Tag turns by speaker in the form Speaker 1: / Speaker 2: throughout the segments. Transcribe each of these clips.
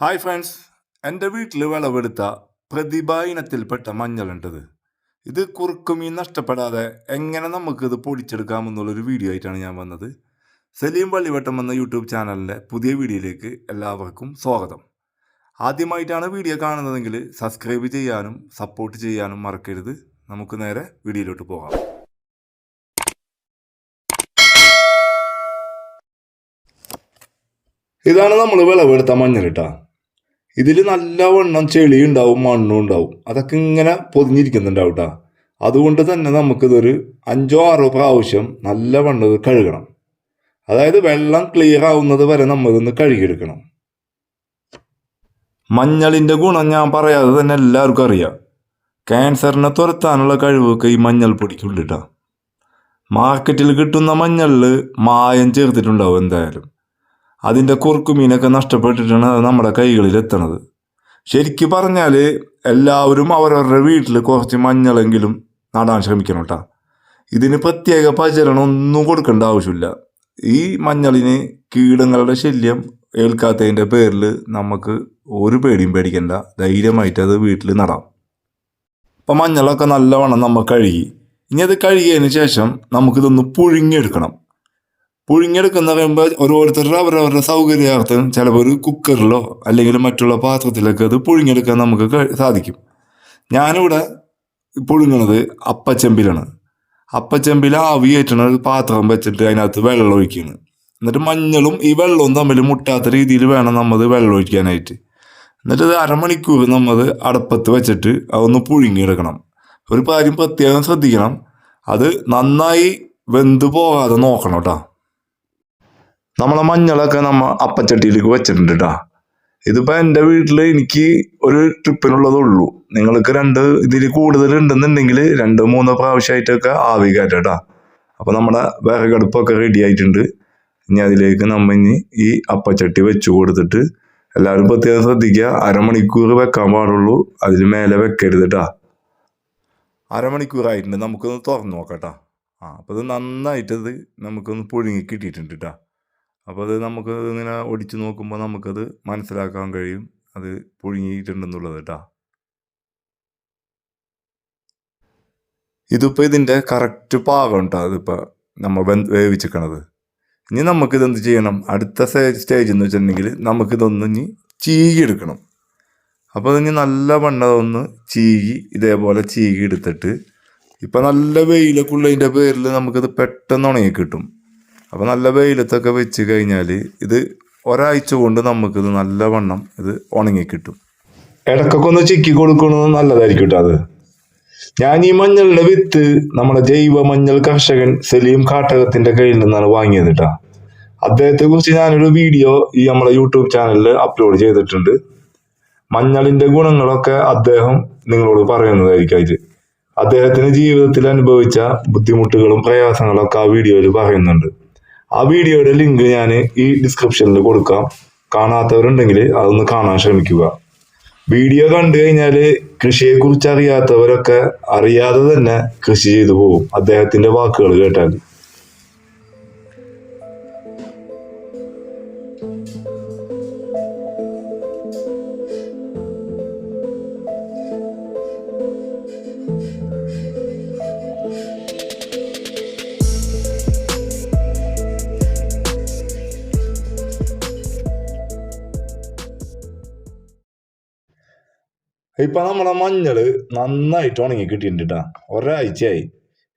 Speaker 1: Hi friends എന്റെ വീട്ടിൽ വിളവെടുത്ത പ്രതിഭ ഇനത്തിൽപ്പെട്ട മഞ്ഞളുണ്ടത്. ഇത് കുറുക്കുമീൻ നഷ്ടപ്പെടാതെ എങ്ങനെ നമുക്കിത് പൊടിച്ചെടുക്കാമെന്നുള്ളൊരു വീഡിയോ ആയിട്ടാണ് ഞാൻ വന്നത്. സലീം വള്ളിവട്ടം എന്ന യൂട്യൂബ് ചാനലിന്റെ പുതിയ വീഡിയോയിലേക്ക് എല്ലാവർക്കും സ്വാഗതം. ആദ്യമായിട്ടാണ് വീഡിയോ കാണുന്നതെങ്കിൽ സബ്സ്ക്രൈബ് ചെയ്യാനും സപ്പോർട്ട് ചെയ്യാനും മറക്കരുത്. നമുക്ക് നേരെ വീഡിയോയിലോട്ട് പോകാം. ഇതാണ് നമ്മൾ വിളവെടുത്ത മഞ്ഞൾ കേട്ടോ ഇതിൽ നല്ലവണ്ണം ചെളി ഉണ്ടാവും മണ്ണും ഉണ്ടാവും. അതൊക്കെ ഇങ്ങനെ പൊതിഞ്ഞിരിക്കുന്നുണ്ടാവും കേട്ടോ അതുകൊണ്ട് തന്നെ നമുക്കിതൊരു അഞ്ചോ ആറോ പ്രാവശ്യം നല്ലവണ്ണം കഴുകണം. അതായത് വെള്ളം ക്ലിയർ ആവുന്നത് വരെ നമ്മളിതൊന്ന് കഴുകിയെടുക്കണം. മഞ്ഞളിന്റെ ഗുണം ഞാൻ പറയാതെ തന്നെ എല്ലാവർക്കും അറിയാം. ക്യാൻസറിനെ തുരത്താനുള്ള കഴിവൊക്കെ ഈ മഞ്ഞൾ പൊടിക്കുണ്ട് കേട്ടോ മാർക്കറ്റിൽ കിട്ടുന്ന മഞ്ഞളിൽ മായം ചേർത്തിട്ടുണ്ടാവും എന്തായാലും. അതിന്റെ കുറുക്കുമീനൊക്കെ നഷ്ടപ്പെട്ടിട്ടാണ് അത് നമ്മുടെ കൈകളിൽ എത്തണത് ശരിക്കും പറഞ്ഞാൽ എല്ലാവരും അവരവരുടെ വീട്ടിൽ കുറച്ച് മഞ്ഞളെങ്കിലും നടാൻ ശ്രമിക്കണം കേട്ടോ. ഇതിന് പ്രത്യേക പരിചരണം ഒന്നും കൊടുക്കേണ്ട ആവശ്യമില്ല. ഈ മഞ്ഞളിന് കീടങ്ങളുടെ ശല്യം ഏൽക്കാത്തതിന്റെ പേരിൽ നമുക്ക് ഒരു പേടിയും പേടിക്കണ്ട. ധൈര്യമായിട്ട് അത് വീട്ടിൽ നടാം. അപ്പം മഞ്ഞളൊക്കെ നല്ലവണ്ണം നമ്മൾ കഴുകി. ഇനി അത് കഴുകിയതിന് ശേഷം നമുക്കിതൊന്ന് പുഴുങ്ങിയെടുക്കണം. പുഴുങ്ങിയെടുക്കുന്ന പറയുമ്പോൾ ഓരോരുത്തരുടെ അവരവരുടെ സൗകര്യാർത്ഥം ചിലപ്പോൾ ഒരു കുക്കറിലോ അല്ലെങ്കിൽ മറ്റുള്ള പാത്രത്തിലൊക്കെ അത് പുഴുങ്ങിയെടുക്കാൻ നമുക്ക് സാധിക്കും. ഞാനിവിടെ പുഴുങ്ങണത് അപ്പച്ചെമ്പിലാണ്. അപ്പച്ചെമ്പിൽ ആവി ഏറ്റണ ഒരു പാത്രം വെച്ചിട്ട് അതിനകത്ത് വെള്ളം ഒഴിക്കുകയാണ്. എന്നിട്ട് മഞ്ഞളും ഈ വെള്ളവും തമ്മിൽ മുട്ടാത്ത രീതിയിൽ വേണം നമ്മൾ വെള്ളം ഒഴിക്കാനായിട്ട്. എന്നിട്ട് ഇത് അരമണിക്കൂർ നമ്മൾ അടപ്പത്ത് വെച്ചിട്ട് അതൊന്ന് പുഴുങ്ങിയെടുക്കണം. ഒരു കാര്യം പ്രത്യേകം ശ്രദ്ധിക്കണം. അത് നന്നായി വെന്ത് പോകാതെ നോക്കണം കേട്ടോ. നമ്മളെ മഞ്ഞളൊക്കെ നമ്മ അപ്പച്ചട്ടിയിലേക്ക് വെച്ചിട്ടുണ്ട് കേട്ടോ ഇതിപ്പോ എന്റെ വീട്ടിൽ എനിക്ക് ഒരു ട്രിപ്പിനുള്ളതേ ഉള്ളൂ. നിങ്ങൾക്ക് രണ്ട് ഇതിൽ കൂടുതൽ ഉണ്ടെന്നുണ്ടെങ്കിൽ രണ്ട് മൂന്ന് പ്രാവശ്യമായിട്ടൊക്കെ ആവി അപ്പൊ നമ്മുടെ വിറകടുപ്പൊക്കെ റെഡി ആയിട്ടുണ്ട്. ഇനി അതിലേക്ക് നമ്മ ഇനി ഈ അപ്പച്ചട്ടി വെച്ചു കൊടുത്തിട്ട് എല്ലാവരും പ്രത്യേകം ശ്രദ്ധിക്കുക. അരമണിക്കൂർ വെക്കാൻ പാടുള്ളൂ. അതിൽ മേലെ വെക്കരുത് കേട്ടാ അരമണിക്കൂറായിട്ടുണ്ട്. നമുക്കൊന്ന് തുറന്നു നോക്കട്ടാ. ആ അപ്പോൾ ഇത് നന്നായിട്ടത് നമുക്കൊന്ന് പുഴുങ്ങി കിട്ടിയിട്ടുണ്ട് കേട്ടോ അപ്പോൾ അത് നമുക്ക് ഇങ്ങനെ ഒടിച്ച് നോക്കുമ്പോൾ നമുക്കത് മനസ്സിലാക്കാൻ കഴിയും. അത് പുഴുങ്ങിയിട്ടുണ്ടെന്നുള്ളത് കേട്ടോ ഇതിപ്പോൾ ഇതിന്റെ കറക്റ്റ് പാകം കേട്ടോ അതിപ്പോൾ നമ്മൾ വെന്ത് വേവിച്ചിക്കണത്. ഇനി നമുക്കിത് എന്ത് ചെയ്യണം? അടുത്ത സ്റ്റേജ് എന്ന് വെച്ചിട്ടുണ്ടെങ്കിൽ നമുക്കിതൊന്ന് ഇനി ചീകി എടുക്കണം. അപ്പോൾ അതിന് നല്ല വണ്ണതൊന്ന് ചീകി ഇതേപോലെ ചീകി എടുത്തിട്ട് ഇപ്പം നല്ല വെയിലൊക്കെ ഉള്ളതിന്റെ പേരിൽ നമുക്കിത് പെട്ടെന്ന് ഉണങ്ങി കിട്ടും. അപ്പോൾ നല്ല വെയിലത്തൊക്കെ വെച്ച് കഴിഞ്ഞാൽ ഇത് ഒരാഴ്ച കൊണ്ട് നമുക്കിത് നല്ല വണ്ണം ഇത് ഉണങ്ങി കിട്ടും. ഇടക്കൊക്കെ ഒന്ന് ചിക്കി കൊടുക്കുന്നത് നല്ലതായിരിക്കും കേട്ടോ അത്. ഞാൻ ഈ മഞ്ഞളുടെ വിത്ത് നമ്മുടെ ജൈവ മഞ്ഞൾ കർഷകൻ സലീം കാട്ടകത്തിന്റെ കയ്യിൽ നിന്നാണ് വാങ്ങിയത് കേട്ടോ അദ്ദേഹത്തെ കുറിച്ച് ഞാനൊരു വീഡിയോ ഈ നമ്മളെ യൂട്യൂബ് ചാനലിൽ അപ്ലോഡ് ചെയ്തിട്ടുണ്ട്. മഞ്ഞളിന്റെ ഗുണങ്ങളൊക്കെ അദ്ദേഹം നിങ്ങളോട് പറയുന്നതായിരിക്കും അതിൽ അദ്ദേഹത്തിന് ജീവിതത്തിൽ അനുഭവിച്ച ബുദ്ധിമുട്ടുകളും പ്രയാസങ്ങളും ഒക്കെ ആ വീഡിയോയിൽ പറയുന്നുണ്ട്. ആ വീഡിയോയുടെ ലിങ്ക് ഞാൻ ഈ ഡിസ്ക്രിപ്ഷനിൽ കൊടുക്കാം. കാണാത്തവരുണ്ടെങ്കിൽ അതൊന്ന് കാണാൻ ശ്രമിക്കുക. വീഡിയോ കണ്ടു കഴിഞ്ഞാൽ കൃഷിയെക്കുറിച്ച് അറിയാത്തവരൊക്കെ അറിയാതെ തന്നെ കൃഷി ചെയ്തു പോകും. അദ്ദേഹത്തിന്റെ വാക്കുകൾ കേട്ടാൽ ഇപ്പൊ നമ്മളെ മഞ്ഞൾ നന്നായിട്ട് ഉണങ്ങി കിട്ടിയിട്ടുണ്ട് കേട്ടാ ഒരാഴ്ചയായി.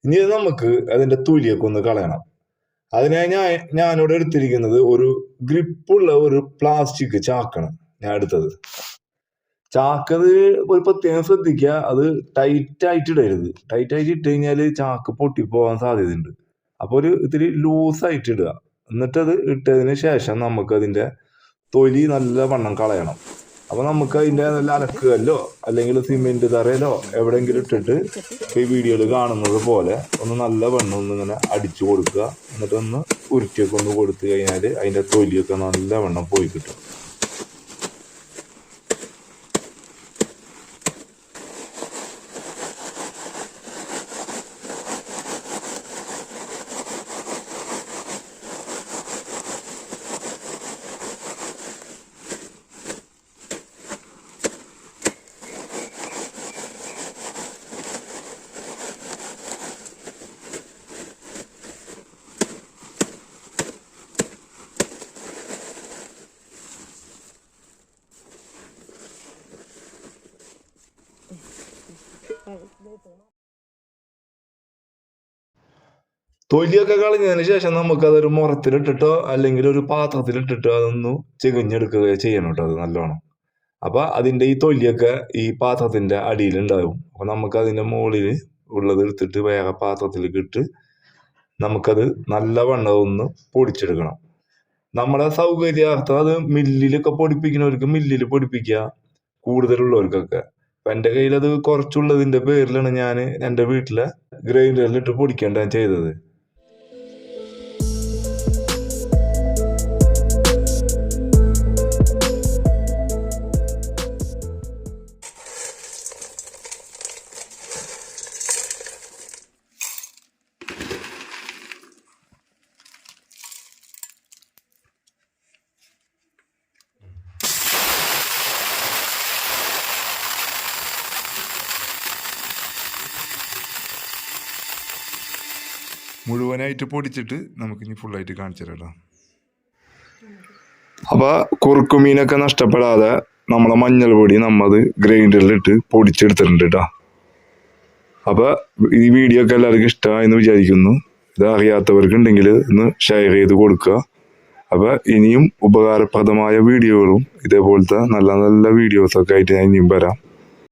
Speaker 1: ഇനി നമുക്ക് അതിന്റെ തൊലിയൊക്കെ ഒന്ന് കളയണം. അതിനായി ഞാൻ ഞാനിവിടെ എടുത്തിരിക്കുന്നത് ഒരു ഗ്രിപ്പുള്ള ഒരു പ്ലാസ്റ്റിക് ചാക്കാണ് ഞാൻ എടുത്തത്. ചാക്കത് ഒരു പ്രത്യേകം ശ്രദ്ധിക്കുക അത് ടൈറ്റ് ആയിട്ട് ഇടരുത്. ടൈറ്റ് ആയിട്ട് ഇട്ട് കഴിഞ്ഞാൽ ചാക്ക് പൊട്ടിപ്പോകാൻ സാധ്യതയുണ്ട്. അപ്പൊ ഒരു ഇത്തിരി ലൂസായിട്ട് ഇടുക. എന്നിട്ടത് ഇട്ടതിന് ശേഷം നമുക്ക് അതിന്റെ തൊലി നല്ല വണ്ണം കളയണം. അപ്പൊ നമുക്ക് അതിന്റെ നല്ല അലക്കുകല്ലോ അല്ലെങ്കിൽ സിമെന്റ് തറയിലോ എവിടെയെങ്കിലും ഇട്ടിട്ട് ഈ വീഡിയോയിൽ കാണുന്നത് പോലെ ഒന്ന് നല്ല വെണ്ണം ഒന്ന് ഇങ്ങനെ അടിച്ചു കൊടുക്കുക. എന്നിട്ടൊന്ന് ഉരുട്ടിയൊക്കെ ഒന്ന് കൊടുത്തു കഴിഞ്ഞാൽ അതിന്റെ തൊലിയൊക്കെ നല്ല വെണ്ണം പോയി കിട്ടും. തൊലിയൊക്കെ കളഞ്ഞതിന് ശേഷം നമുക്ക് അതൊരു മുറത്തിലിട്ടിട്ടോ അല്ലെങ്കിൽ ഒരു പാത്രത്തിലിട്ടിട്ടോ അതൊന്ന് ചികഞ്ഞെടുക്കുകയോ ചെയ്യണം കേട്ടോ അത് നല്ലോണം. അപ്പൊ അതിന്റെ ഈ തൊലിയൊക്കെ ഈ പാത്രത്തിന്റെ അടിയിലുണ്ടാവും. അപ്പൊ നമുക്ക് അതിന്റെ മുകളിൽ ഉള്ളത് എടുത്തിട്ട് വേറെ പാത്രത്തിലേക്ക് ഇട്ട് നമുക്കത് നല്ലവണ്ണം ഒന്ന് പൊടിച്ചെടുക്കണം. നമ്മുടെ സൗകര്യാർത്ഥം അത് മില്ലിലൊക്കെ പൊടിപ്പിക്കുന്നവർക്ക് മില്ലിൽ പൊടിപ്പിക്കുക കൂടുതലുള്ളവർക്കൊക്കെ. അപ്പൊ എന്റെ കയ്യിൽ അത് കുറച്ചുള്ളതിന്റെ പേരിലാണ് ഞാൻ എന്റെ വീട്ടിലെ ഗ്രൈൻഡറിൽ ഗ്രൈൻഡറിലിട്ട് പൊടിക്കേണ്ട ചെയ്തത്. മുഴുവനായിട്ട് പൊടിച്ചിട്ട് നമുക്കിനി ഫുള്ളായിട്ട് കാണിച്ചു തരാം അപ്പോൾ കുറുക്കുമീനൊക്കെ നഷ്ടപ്പെടാതെ നമ്മളെ മഞ്ഞൾ പൊടി നമ്മത് ഗ്രൈൻഡറിലിട്ട് പൊടിച്ചെടുത്തിട്ടുണ്ട് കേട്ടോ. അപ്പോൾ ഈ വീഡിയോ ഒക്കെ എല്ലാവർക്കും ഇഷ്ടമായെന്ന് വിചാരിക്കുന്നു. ഇത് അറിയാത്തവർക്കുണ്ടെങ്കിൽ ഒന്ന് ഷെയർ ചെയ്ത് കൊടുക്കുക. അപ്പോൾ ഇനിയും ഉപകാരപ്രദമായ വീഡിയോകളും ഇതേപോലത്തെ നല്ല നല്ല വീഡിയോസൊക്കെ ആയിട്ട് ഞാൻ ഇനിയും വരാം.